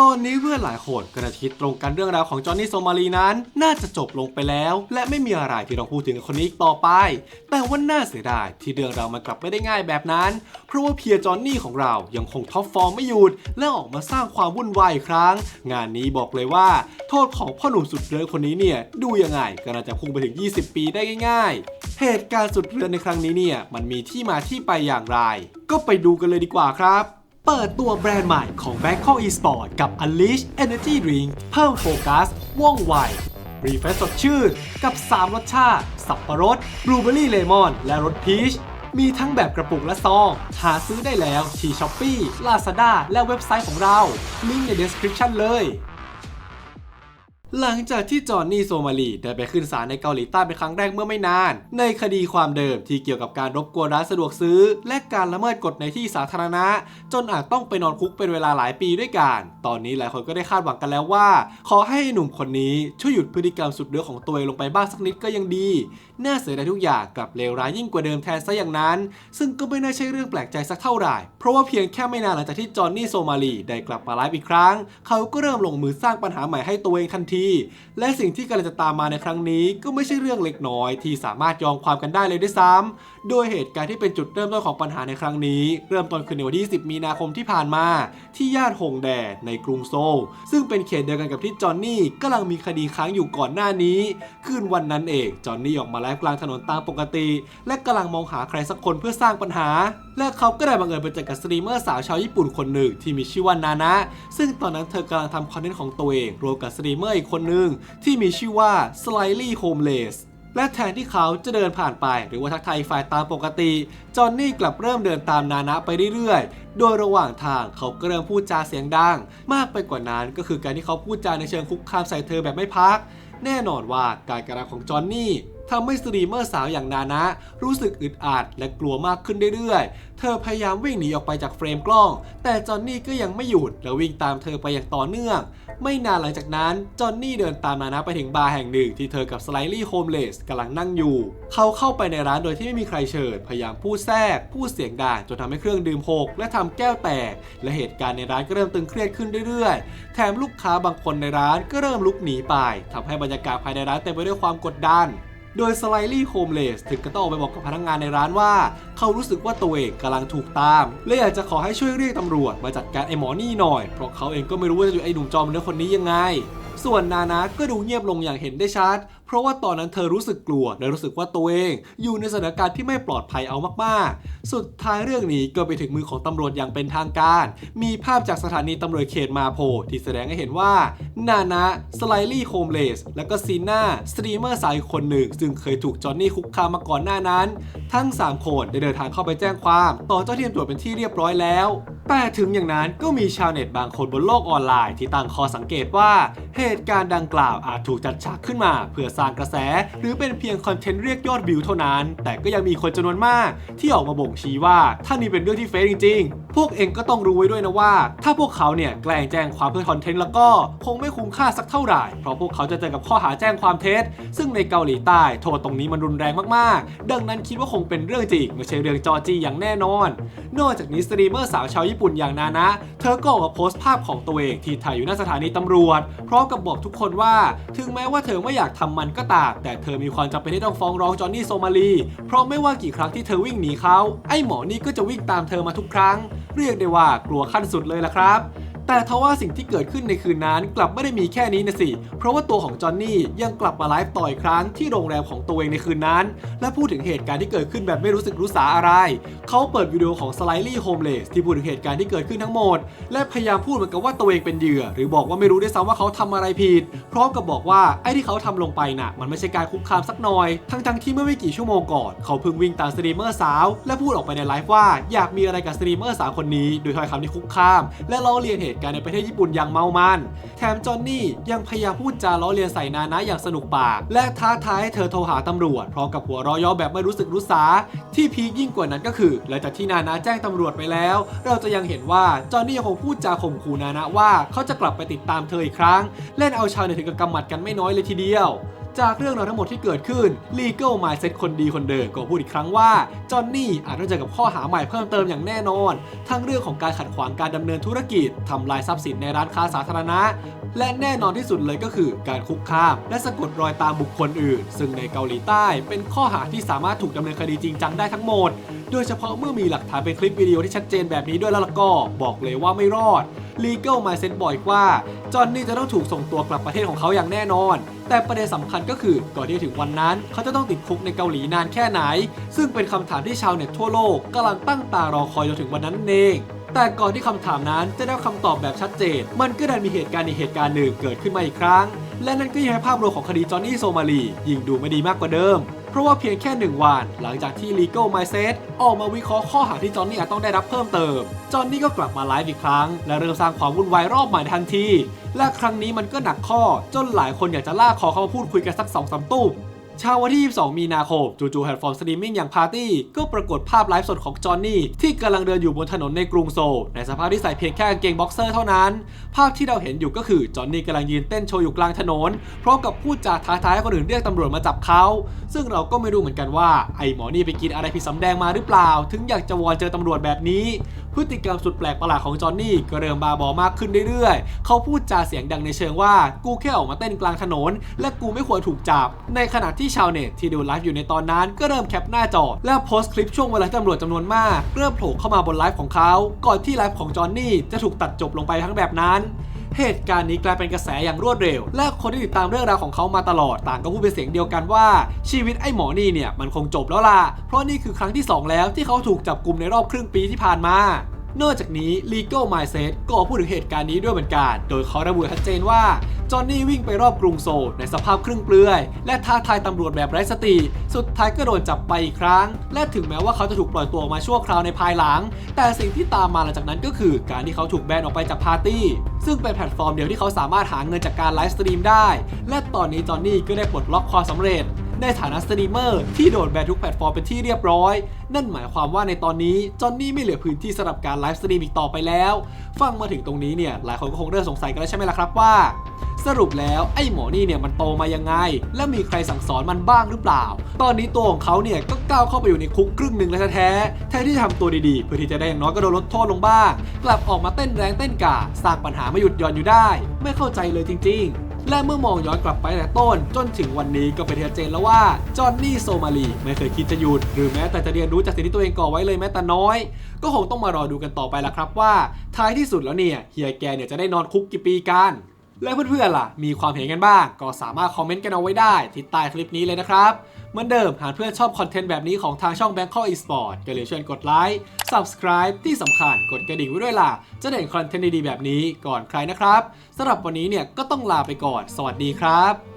ตอนนี้เพื่อนหลายคนก็น่าจะคิดตรงกันเรื่องราวของจอห์นนี่โซมาลีนั้น น่าจะจบลงไปแล้ว และไม่มีอะไรที่ต้องพูดถึงคนนี้อีกต่อไป แต่ว่าน่าเสียดายที่เรื่องราวมันกลับไม่ได้ง่ายแบบนั้น เพราะว่าเพียร์จอห์นนี่ของเรายังคงท็อปฟอร์มไม่หยุดและออกมาสร้างความวุ่นวายอีกครั้ง งานนี้บอกเลยว่า โทษของพ่อหนุ่มสุดเรือนคนนี้เนี่ยดูยังไงก็น่าจะพุ่งไปถึง 20 ปีได้ง่าย ๆ เหตุการณ์สุดเรือนในครั้งนี้เนี่ยมันมีที่มาที่ไปอย่างไร ก็ไปดูกันเลยดีกว่าครับ เปิดตัวแบรนด์ใหม่ของ Bangkok Esport กับ Unleash Energy Drink เพิ่มโฟกัส ว่องไว รีเฟรชสดชื่น กับ 3 รสชาติ สับปะรดบลูเบอรี่เลมอน และรสพีช มีทั้งแบบกระปุกและซอง หาซื้อได้แล้วที่ Shopee Lazada และเว็บไซต์ของเรา ลิงก์ใน description เลย หลังจากที่จอห์นนี่โซมาลีได้ไปขึ้นศาลในเกาหลีใต้เป็นครั้งแรกเมื่อไม่นาน ในคดีความเดิมที่เกี่ยวกับการรบกวนร้านสะดวกซื้อ และการละเมิดกฎในที่สาธารณะ จนอาจต้องไปนอนคุกเป็นเวลาหลายปีด้วยกัน ตอนนี้หลายคนก็ได้คาดหวังกันแล้วว่า ขอให้หนุ่มคนนี้ช่วยหยุดพฤติกรรมสุดเดือของตัวเองลงไปบ้างสักนิดก็ยังดี น่าเสียดายทุกอย่างกลับเลวร้ายยิ่งกว่าเดิมแทนซะอย่างนั้น ซึ่งก็ไม่น่าใช่เรื่องแปลกใจสักเท่าไหร่ เพราะว่าเพียงแค่ไม่นานหลังจากที่จอห์นนี่โซมาลีได้กลับมาไลฟ์อีกครั้ง เขาก็เริ่มลงมือสร้างปัญหาใหม่ให้ตัวเองทันทีและสิ่งที่กำลังจะตามมาในครั้งนี้ก็ไม่ใช่เรื่องเล็กน้อย ที่สามารถยอมความกันได้เลยด้วยซ้ำโดยเหตุการณ์ที่เป็นจุดเริ่มต้นของปัญหาในครั้งนี้ เริ่มต้นขึ้นในวันที่ 10 มีนาคมที่ผ่านมา ที่ย่านฮงแดในกรุงโซล ซึ่งเป็นเขตเดียวกันกับที่จอห์นนี่กำลังมีคดีค้างอยู่ก่อนหน้านี้ คืนวันนั้นเอง จอห์นนี่ออกมาไลฟ์กลางถนนตามปกติ และกำลังมองหาใครสักคนเพื่อสร้างปัญหา และเขาก็ได้บังเอิญไปเจอกับสตรีมเมอร์สาวชาวญี่ปุ่นคนหนึ่งที่มีชื่อว่านานะ ซึ่งตอนนั้นเธอกำลังทำคอนเทนต์ของตัวเองรวมกับสตรีมเมอร์อีกคนหนึ่งที่มีชื่อว่า Slightly Homeless และแทนที่เขาจะเดินผ่านไปหรือว่าทักทายฝ่ายตามปกติ จอห์นนี่กลับเริ่มเดินตามนานะไปเรื่อยๆ โดยระหว่างทางเขาก็เริ่มพูดจาเสียงดัง มากไปกว่านั้นก็คือการที่เขาพูดจาในเชิงคุกคามใส่เธอแบบไม่พัก แน่นอนว่าการกระทำของจอห์นนี่ ทำให้สตรีมเมอร์สาวอย่างนานะ รู้สึกอึดอัดและกลัวมากขึ้นเรื่อยๆ เธอพยายามวิ่งหนีออกไปจากเฟรมกล้อง แต่จอนนี่ก็ยังไม่หยุดและวิ่งตามเธอไปอย่างต่อเนื่อง ไม่นานหลังจากนั้น จอนนี่เดินตามนานะไปถึงบาร์แห่งหนึ่งที่เธอกับสไลลี่โฮมเลสกำลังนั่งอยู่ เขาเข้าไปในร้านโดยที่ไม่มีใครเชิญ พยายามพูดแทรก พูดเสียงดังจนทำให้เครื่องดื่มหกและทำแก้วแตก และเหตุการณ์ในร้านก็เริ่มตึงเครียดขึ้นเรื่อยๆ แถมลูกค้าบางคนในร้านก็เริ่มลุกหนีไปทำให้บรรยากาศภายในร้านเต็มไปด้วยความกดดัน โดยสไลลี่โฮมเลสถึงก็ต้องออกไปบอกกับพนักงานในร้านว่า เขารู้สึกว่าตัวเองกำลังถูกตาม และอยากจะขอให้ช่วยเรียกตำรวจมาจัดการไอ้หมอนี่หน่อย เพราะเขาเองก็ไม่รู้ว่าจะอยู่ไอ้หนุ่มจอมเนื้อคนนี้ยังไง ส่วนนานะก็ดูเงียบลงอย่างเห็นได้ชัด เพราะว่าตอนนั้นเธอรู้สึกกลัว และรู้สึกว่าตัวเอง อยู่ในสถานการณ์ที่ไม่ปลอดภัยเอามากๆ สุดท้ายเรื่องนี้ก็ไปถึงมือของตำรวจอย่างเป็นทางการ มีภาพจากสถานีตำรวจเขตมาโพที่แสดงให้เห็นว่า นานะสไลลี่โฮมเลสและก็ซีน่าสตรีมเมอร์สาวอีกคนหนึ่ง ซึ่งเคยถูกจอนนี่คุกคามมาก่อนหน้านั้น ทั้ง 3 คนได้เดินทางเข้าไปแจ้งความ ต่อเจ้าที่ตำรวจเป็นที่เรียบร้อยแล้ว แต่ถึงอย่างนั้นก็มีชาวเน็ตบางคนบนโลกออนไลน์ที่ตั้งข้อสังเกตว่า เหตุการณ์ดังกล่าวอาจถูกจัดฉากขึ้นมา เพื่อสร้างกระแส หรือเป็นเพียงคอนเทนต์เรียกยอดวิวเท่านั้น แต่ก็ยังมีคนจำนวนมาก ที่ออกมาบ่งชี้ว่าถ้านี่เป็นเรื่องที่เฟซจริง ๆ พวกเองก็ต้องรู้ไว้ด้วยนะว่า ถ้าพวกเขาเนี่ยแกล้งแจ้งความเพื่อคอนเทนต์แล้วก็ คงไม่คุ้มค่าสักเท่าไหร่ เพราะพวกเขาจะเจอกับข้อหาแจ้งความเท็จ ซึ่งในเกาหลีใต้โทษตรงนี้มันรุนแรงมากๆ ดังนั้นคิดว่าคงเป็นเรื่องจริงไม่ใช่เรื่องจอจีอย่างแน่นอน นอกจากนี้สตรีมเมอร์สาวชาวญี่ปุ่นอย่างนานะ เธอก็ออกมาโพสต์ภาพของตัวเองที่ถ่ายอยู่หน้าสถานีตำรวจ พร้อมกับบอกทุกคนว่า ถึงแม้ว่าเธอไม่อยากทำมันก็ตาม แต่เธอมีความจำเป็นที่ต้องฟ้องร้องจอห์นนี่โซมาลี เพราะไม่ว่ากี่ครั้งที่เธอวิ่งหนีเขา ไอ้หมอนี่ก็จะวิ่งตามเธอมาทุกครั้ง เรียกได้ว่ากลัวขั้นสุดเลยล่ะครับ แต่ทว่าสิ่งที่เกิดขึ้นในคืนนั้นกลับไม่ได้มีแค่นี้นะสิ เพราะว่าตัวของจอห์นนี่ยังกลับมาไลฟ์ต่ออีกครั้งที่โรงแรมของตัวเองในคืนนั้น และพูดถึงเหตุการณ์ที่เกิดขึ้นแบบไม่รู้สึกรู้สาอะไร เขาเปิดวิดีโอของ Slightly Homeless ที่พูดถึงเหตุการณ์ที่เกิดขึ้นทั้งหมด และพยายามพูดเหมือนกับว่าตัวเองเป็นเหยื่อ หรือบอกว่าไม่รู้ด้วยซ้ำว่าเขาทำอะไรผิด พร้อมกับบอกว่าไอ้ที่เขาทำลงไปน่ะ มันไม่ใช่การคุกคามสักหน่อย ทั้งๆที่เมื่อไม่กี่ชั่วโมงก่อนเขาเพิ่งวิ่งตามสตรีมเมอร์สาว และพูดออกไปในไลฟ์ว่าอยากมีอะไรกับสตรีมเมอร์สาวคนนี้โดยถ้อยคำที่คุกคาม และล้อเลียนเหตุการณ์ในประเทศญี่ปุ่นอย่างเมามัน แถมจอห์นนี่ยังพยายามพูดจาล้อเลียนใส่นานะอย่างสนุกปาก และท้าทายให้เธอโทรหาตำรวจ พร้อมกับหัวเรอยอแบบไม่รู้สึกรู้สา ที่พีคยิ่งกว่านั้นก็คือหลังจากที่นานะแจ้งตำรวจไปแล้ว เราจะยังเห็นว่าจอห์นนี่ยังคงพูดจาข่มขู่นานะว่าเขาจะกลับไปติดตามเธออีกครั้ง เล่นเอาชาวเน็ตถึงกับกำหมัดกันไม่น้อยเลยทีเดียว จากเรื่องราวทั้งหมดที่เกิดขึ้น Legal Mindset คนดีคนเดิมก็พูดอีกครั้งว่าจอห์นนี่อาจต้องเจอกับข้อหาใหม่เพิ่มเติมอย่างแน่นอน ทั้งเรื่องของการขัดขวางการดำเนินธุรกิจทำลายทรัพย์สินในร้านค้าสาธารณะ และแน่นอนที่สุดเลยก็คือการคุกคาม และสะกดรอยตามบุคคลอื่น ซึ่งในเกาหลีใต้เป็นข้อหาที่สามารถถูกดำเนินคดีจริงจังได้ทั้งหมด โดยเฉพาะเมื่อมีหลักฐานเป็นคลิปวิดีโอที่ชัดเจนแบบนี้ด้วยแล้วก็บอกเลยว่าไม่รอด Legal Mindset บอกว่า จอห์นนี่จะต้องถูกส่งตัวกลับประเทศของเขาอย่างแน่นอน แต่ประเด็นสำคัญก็คือก่อนที่ถึงวันนั้น เขาจะต้องติดคุกในเกาหลีนานแค่ไหน ซึ่งเป็นคำถามที่ชาวเน็ตทั่วโลกกำลังตั้งตารอคอยจนถึงวันนั้นนั่นเองแต่ก่อนที่คำถามนั้นจะได้คำตอบแบบชัดเจน มันก็ดันมีเหตุการณ์ในเหตุการณ์หนึ่งเกิดขึ้นมาอีกครั้ง และนั่นก็ยังให้ภาพรวมของคดีจอห์นนี่โซมาลียิ่งดูไม่ดีมากกว่าเดิม เพราะว่าเพียงแค่หนึ่งวัน หลังจากที่ Legal Mindset ออกมาวิเคราะห์ข้อหาที่จอห์นนี่อาจต้องได้รับเพิ่มเติม จอห์นนี่ก็กลับมาไลฟ์อีกครั้ง และเริ่มสร้างความวุ่นวายรอบใหม่ทันที และครั้งนี้มันก็หนักข้อ จนหลายคนอยากจะลากคอเข้ามาพูดคุยกันสักสองสามตุ้ม เช้าวันที่ 22 มีนาคม จู่ๆแพลตฟอร์มสตรีมมิ่งอย่าง Party ก็ปรากฏภาพไลฟ์สดของจอห์นนี่ ที่กำลังเดินอยู่บนถนนในกรุงโซล ในสภาพที่ใส่เพียงแค่กางเกงบ็อกเซอร์เท่านั้น ภาพที่เราเห็นอยู่ก็คือ จอห์นนี่กำลังยืนเต้นโชว์อยู่กลางถนน พร้อมกับพูดจาท้าทายให้คนอื่นเรียกตำรวจมาจับเขา ซึ่งเราก็ไม่รู้เหมือนกันว่าไอ้หมอนี่ไปกินอะไรผิดสำแดงมาหรือเปล่า ถึงอยากจะวอนเจอตำรวจแบบนี้ พฤติกรรมสุดแปลกประหลาดของจอห์นนี่ก็เริ่มบาบอมากขึ้นเรื่อยๆ เขาพูดจาเสียงดังในเชิงว่า กูแค่ออกมาเต้นกลางถนน และกูไม่ควรถูกจับ ในขณะที่ชาวเน็ตที่ดูไลฟ์อยู่ในตอนนั้นก็เริ่มแคปหน้าจอ และโพสต์คลิปช่วงเวลาตำรวจจำนวนมาก เริ่มโผล่เข้ามาบนไลฟ์ของเขา ก่อนที่ไลฟ์ของจอห์นนี่จะถูกตัดจบลงไปทั้งแบบนั้น เหตุการณ์นี้กลายเป็นกระแสอย่างรวดเร็ว และคนที่ติดตามเรื่องราวของเขามาตลอด ต่างก็พูดเป็นเสียงเดียวกันว่า ชีวิตไอ้หมอนี่เนี่ยมันคงจบแล้วล่ะเพราะนี่คือครั้งที่ 2 แล้วที่เขาถูกจับกลุ่มในรอบครึ่งปีที่ผ่านมา นอกจากนี้ Legal Mindset ก็พูดถึงเหตุการณ์นี้ด้วยเหมือนกัน โดยเขาระบุชัดเจนว่า จอห์นนี่วิ่งไปรอบกรุงโซลในสภาพครึ่งเปลือย และท้าทายตำรวจแบบไร้สติ สุดท้ายก็โดนจับไปอีกครั้ง และถึงแม้ว่าเขาจะถูกปล่อยตัวออกมาชั่วคราวในภายหลัง แต่สิ่งที่ตามมาหลังจากนั้นก็คือการที่เขาถูกแบนออกไปจากปาร์ตี้ ซึ่งเป็นแพลตฟอร์มเดียวที่เขาสามารถหาเงินจากการไลฟ์สตรีมได้ และตอนนี้จอห์นนี่ก็ได้ปลดล็อกความสำเร็จ ในฐานะสตรีมเมอร์ที่โดนแบนทุกแพลตฟอร์มเป็นที่เรียบร้อย นั่นหมายความว่าในตอนนี้จอห์นนี่ไม่เหลือพื้นที่สำหรับการไลฟ์สตรีมอีกต่อไปแล้ว ฟังมาถึงตรงนี้เนี่ยหลายคนก็คงเริ่มสงสัยกันแล้วใช่ไหมล่ะครับว่า สรุปแล้วไอ้หมอนี่เนี่ยมันโตมายังไง และมีใครสั่งสอนมันบ้างหรือเปล่า ตอนนี้ตัวของเขาเนี่ยก็ก้าวเข้าไปอยู่ในคุกครึ่งหนึ่งแล้วแท้แทนที่จะทำตัวดีๆ เพื่อที่จะได้อย่างน้อยก็โดนลดโทษลงบ้าง กลับออกมาเต้นแรงเต้นกาสร้างปัญหาไม่หยุดหย่อนอยู่ได้ ไม่เข้าใจเลยจริง ๆ และเมื่อมองย้อนกลับไปแต่ต้น จนถึงวันนี้ก็เป็นที่ชัดเจนแล้วว่า จอห์นนี่โซมาลีไม่เคยคิดจะหยุด หรือแม้แต่จะเรียนรู้จากสิ่งที่ตัวเองก่อไว้เลยแม้แต่น้อย ก็คงต้องมารอดูกันต่อไปละครับว่า ท้ายที่สุดแล้วเนี่ยเฮียแกเนี่ยจะได้นอนคุกกี่ปีกัน และเพื่อนๆล่ะ มีความเห็นกันบ้าง ก็สามารถคอมเมนต์กันเอาไว้ได้ที่ใต้คลิปนี้เลยนะครับ เหมือนเดิมหากเพื่อนชอบคอนเทนต์แบบนี้ของทางช่อง Bangkok Esport ก็เลยเชิญกดไลค์ Subscribe ที่สำคัญกดกระดิ่งไว้ด้วยล่ะ จะได้เห็นคอนเทนต์ดีๆแบบนี้ก่อนใครนะครับสำหรับวันนี้เนี่ยก็ต้องลาไปก่อน สวัสดีครับ